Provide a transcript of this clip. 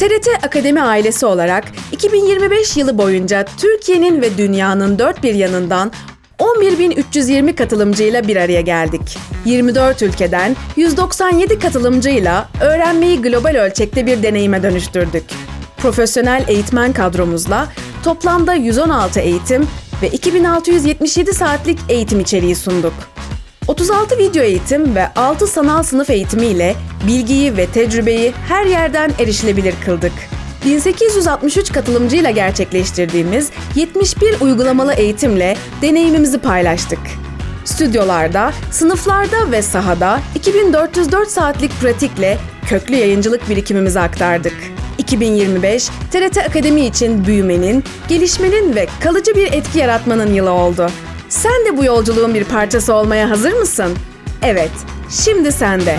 TRT Akademi ailesi olarak 2025 yılı boyunca Türkiye'nin ve dünyanın dört bir yanından 11.320 katılımcıyla bir araya geldik. 24 ülkeden 197 katılımcıyla öğrenmeyi global ölçekte bir deneyime dönüştürdük. Profesyonel eğitmen kadromuzla toplamda 116 eğitim ve 2677 saatlik eğitim içeriği sunduk. 36 video eğitim ve 6 sanal sınıf eğitimiyle bilgiyi ve tecrübeyi her yerden erişilebilir kıldık. 1863 katılımcıyla gerçekleştirdiğimiz 71 uygulamalı eğitimle deneyimimizi paylaştık. Stüdyolarda, sınıflarda ve sahada 2404 saatlik pratikle köklü yayıncılık birikimimizi aktardık. 2025 TRT Akademi için büyümenin, gelişmenin ve kalıcı bir etki yaratmanın yılı oldu. Sen de bu yolculuğun bir parçası olmaya hazır mısın? Evet, şimdi sende.